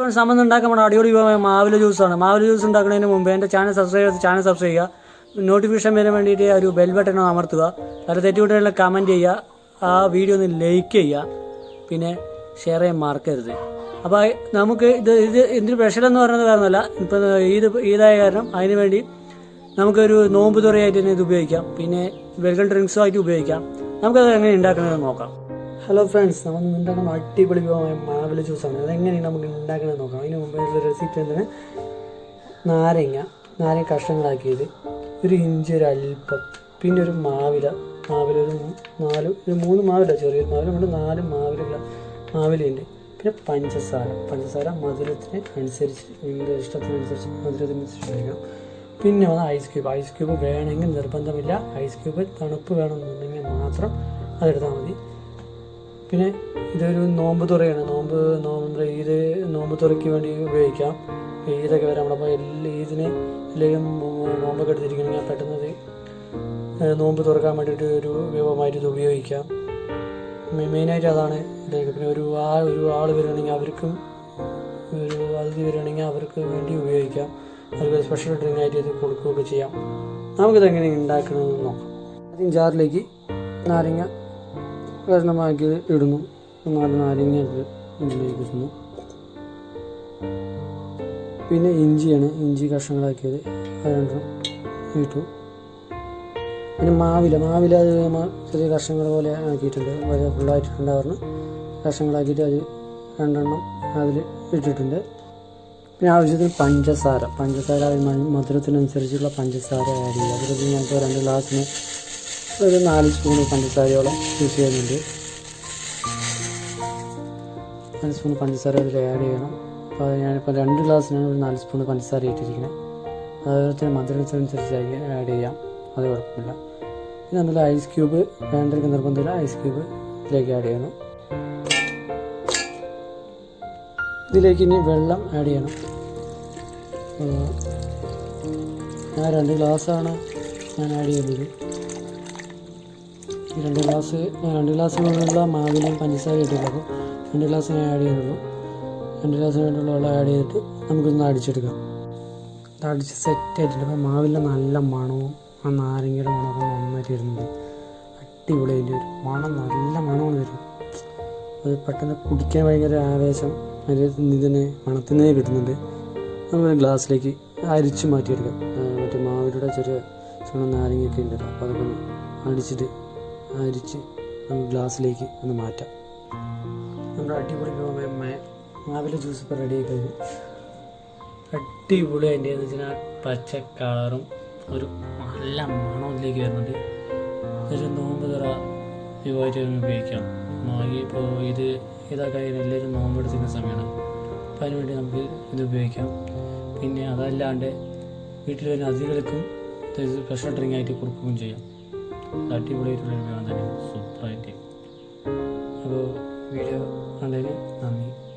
Friends നമ്മൾ ഉണ്ടാക്കാൻ നമ്മുടെ അടിപൊളി വിഭവമായ മാവില ജ്യൂസാണ് മാവില ജ്യൂസ് ഉണ്ടാക്കുന്നതിന് മുമ്പ് എന്റെ ചാനൽ സബ്സ്ക്രൈബ് ചെയ്ത് ചാനൽ സബ്സ്ക്രൈബ് ചെയ്യുക. നോട്ടിഫിക്കേഷൻ വരാൻ വേണ്ടിയിട്ട് ഒരു ബെൽ ബട്ടൺ അമർത്തുക. അത് തെറ്റുകുട്ടികളിൽ കമന്റ് ചെയ്യുക. ആ വീഡിയോ ഒന്ന് ലൈക്ക് ചെയ്യുക. പിന്നെ ഷെയർ ചെയ്യാൻ മറക്കരുത്. അപ്പോൾ നമുക്ക് ഇത് ഇത് ഇതിന് സ്പെഷ്യൽ എന്ന് പറയുന്നത് കാരണമല്ല ഇപ്പം ഈദ് ഈദായ കാരണം അതിന് വേണ്ടി നമുക്കൊരു നോമ്പ് തുറയായിട്ട് തന്നെ ഇത് ഉപയോഗിക്കാം. പിന്നെ വെൽക്കം ഡ്രിങ്ക്സും ആയിട്ട് ഉപയോഗിക്കാം. നമുക്കത് എങ്ങനെ ഉണ്ടാക്കണമെന്ന് നോക്കാം. ഹലോ ഫ്രണ്ട്സ് നമ്മൾ ഉണ്ടാക്കുന്ന അടിപൊളി വിഭവമായ മാവില ജ്യൂസാണ് അതെങ്ങനെയാണ് നമുക്ക് ഉണ്ടാക്കണമെന്ന് നോക്കാം. അതിന് മുമ്പ് റെസിപ്പി എന്താണ്? നാരങ്ങ നാരങ്ങ കഷ്ണങ്ങളാക്കിയത്. ഒരു ഇഞ്ചി ഒരു അല്പം പിന്നെ ഒരു മാവില. മാവില ഒരു നാല് ഒരു മൂന്ന് മാവില ചെറിയൊരു മാവില. നമ്മുടെ നാല് മാവില മാവിലയുണ്ട്. പിന്നെ പഞ്ചസാര. പഞ്ചസാര മധുരത്തിന് അനുസരിച്ച് നിങ്ങളുടെ ഇഷ്ടത്തിനനുസരിച്ച് മധുരത്തിനനുസരിച്ച് കഴിക്കാം പിന്നെ വന്ന് ഐസ് ക്യൂബ് ഐസ് ക്യൂബ് വേണമെങ്കിൽ നിർബന്ധമില്ല. ഐസ് ക്യൂബ് തണുപ്പ് വേണമെന്നുണ്ടെങ്കിൽ മാത്രം അതെടുത്താൽ മതി. പിന്നെ ഇതൊരു നോമ്പ് തുറയാണ്. നോമ്പ് നോമ്പ് ഈദ് നോമ്പ് തുറയ്ക്ക് വേണ്ടി ഉപയോഗിക്കാം. ഈദൊക്കെ വരാം നമ്മളപ്പോൾ എല്ലാ ഈദിന് എല്ലാവരും നോമ്പൊക്കെ എടുത്തിരിക്കണമെങ്കിൽ പെട്ടെന്ന് നോമ്പ് തുറക്കാൻ വേണ്ടിയിട്ട് ഒരു വിഭവമായിട്ട് ഇത് ഉപയോഗിക്കാം. മെയിനായിട്ട് അതാണ് ഇതൊക്കെ. പിന്നെ ഒരു ആ ഒരു ആൾ വരികയാണെങ്കിൽ അവർക്കും ഒരു അതിഥി വരികയാണെങ്കിൽ അവർക്ക് വേണ്ടി ഉപയോഗിക്കാം. അവർക്ക് സ്പെഷ്യൽ ഡ്രിങ്ക് ആയിട്ട് ഇത് കൊടുക്കുകയൊക്കെ ചെയ്യാം. നമുക്കിത് എങ്ങനെ ഉണ്ടാക്കണമെന്ന് നോക്കാം. ആദ്യം ജാറിലേക്ക് നാരങ്ങ കഷ്ണമാക്കി ഇടുന്നു. നാല് നാരങ്ങ ഇത് പിന്നെ ഇഞ്ചിയാണ്. ഇഞ്ചി കഷ്ണങ്ങളാക്കിയത്. അത് രണ്ടെണ്ണം ഇട്ടു. പിന്നെ മാവില മാവില അത് ചെറിയ കഷ്ണങ്ങൾ പോലെ ആക്കിയിട്ടുണ്ട്. വളരെ ഫുള്ളായിട്ടുണ്ടായിരുന്നു കഷ്ണങ്ങളാക്കിയിട്ട് അത് രണ്ടെണ്ണം അതിൽ ഇട്ടിട്ടുണ്ട്. പിന്നെ ആവശ്യത്തിന് പഞ്ചസാര. പഞ്ചസാര മധുരത്തിനനുസരിച്ചുള്ള പഞ്ചസാര ചെയ്യുക അതിൽ ഞങ്ങൾക്ക് രണ്ട് ഗ്ലാസ്സിന് ഒരു നാല് സ്പൂൺ പഞ്ചസാരയോളം യൂസ് ചെയ്യുന്നുണ്ട്. നാല് സ്പൂൺ പഞ്ചസാര അതിൽ ആഡ് ചെയ്യണം. അപ്പോൾ അത് ഞാനിപ്പോൾ രണ്ട് ഗ്ലാസ്സിനാണ് ഒരു നാല് സ്പൂൺ പഞ്ചസാര ഇട്ടിരിക്കുന്നത് തന്നെ മധുരത്തിനനുസരിച്ച് ആഡ് ചെയ്യാം. അത് കുഴപ്പമില്ല. പിന്നെ നമ്മൾ ഐസ് ക്യൂബ് വേണ്ടവർക്ക് നിർബന്ധമില്ല ഐസ് ക്യൂബ് ഇതിലേക്ക് ആഡ് ചെയ്യണം. ഇതിലേക്ക് ഇനി വെള്ളം ആഡ് ചെയ്യണം. ഞാൻ രണ്ട് ഗ്ലാസ്സാണ് ഞാൻ ആഡ് ചെയ്യുന്നത്. രണ്ട് ഗ്ലാസ് രണ്ട് ഗ്ലാസ് കൊണ്ടുള്ള മാവിലും പഞ്ചസാര അപ്പോൾ രണ്ട് ഗ്ലാസ് ഞാൻ ആഡ് ചെയ്യുന്നുള്ളൂ രണ്ട് ഗ്ലാസ് വേണ്ടിയുള്ള വെള്ളം ആഡ് ചെയ്തിട്ട് നമുക്കൊന്ന് അടിച്ചെടുക്കാം. ഇത് അടിച്ച് സെറ്റ് ആയിട്ടുണ്ട്. അപ്പോൾ മാവിന്റെ നല്ല മണവും ആ നാരങ്ങയുടെ മണമൊക്കെ നന്നായിട്ട് വരുന്നുണ്ട്. അടിപൊളി അതിന്റെ ഒരു മണം നല്ല മണമാണ് വരും അത് പെട്ടെന്ന് കുടിക്കാൻ ഭയങ്കര ആവേശം. അതിൽ ഇതിനെ മണത്തിനെ കിട്ടുന്നുണ്ട്. നമ്മൾ ഗ്ലാസ്സിലേക്ക് അരിച്ച് മാറ്റിയെടുക്കാം. മറ്റേ മാവിലൂടെ ചെറിയ നാരങ്ങയൊക്കെ ഉണ്ടല്ലോ. അപ്പോൾ അതൊക്കെ അടിച്ചിട്ട് അരിച്ച് നമുക്ക് ഗ്ലാസ്സിലേക്ക് ഒന്ന് മാറ്റാം. നമ്മുടെ അടിപൊളി മാവിലെ ജ്യൂസ് ഇപ്പോൾ റെഡി ആയി കഴിഞ്ഞു. അടിപൊളി അതിന്റെ എന്ന് വെച്ചാൽ പച്ച കളറും ഒരു നല്ല മണത്തിലേക്ക് വരുന്നുണ്ട്. ഒരു നോമ്പ് തറ വിഭവമായിട്ട് ഉപയോഗിക്കാം. മാഗി ഇപ്പോൾ ഇത് ഇതൊക്കെ എല്ലാവരും എടുത്തിരുന്ന സമയമാണ്. അപ്പോൾ അതിന് വേണ്ടി നമുക്ക് ഇത് ഉപയോഗിക്കാം. പിന്നെ അതല്ലാണ്ട് വീട്ടിൽ വരുന്ന അതിഥികൾക്കും ഇത് സ്പെഷ്യൽ ഡ്രിങ്ക് ആയിട്ട് കൊടുക്കുകയും ചെയ്യാം. അടിപൊളിയായിട്ടുള്ള ഒരു വിഭവം തന്നെ. സൂപ്പറായിട്ട്. അപ്പോൾ വീഡിയോ കണ്ടതിന് നന്ദി.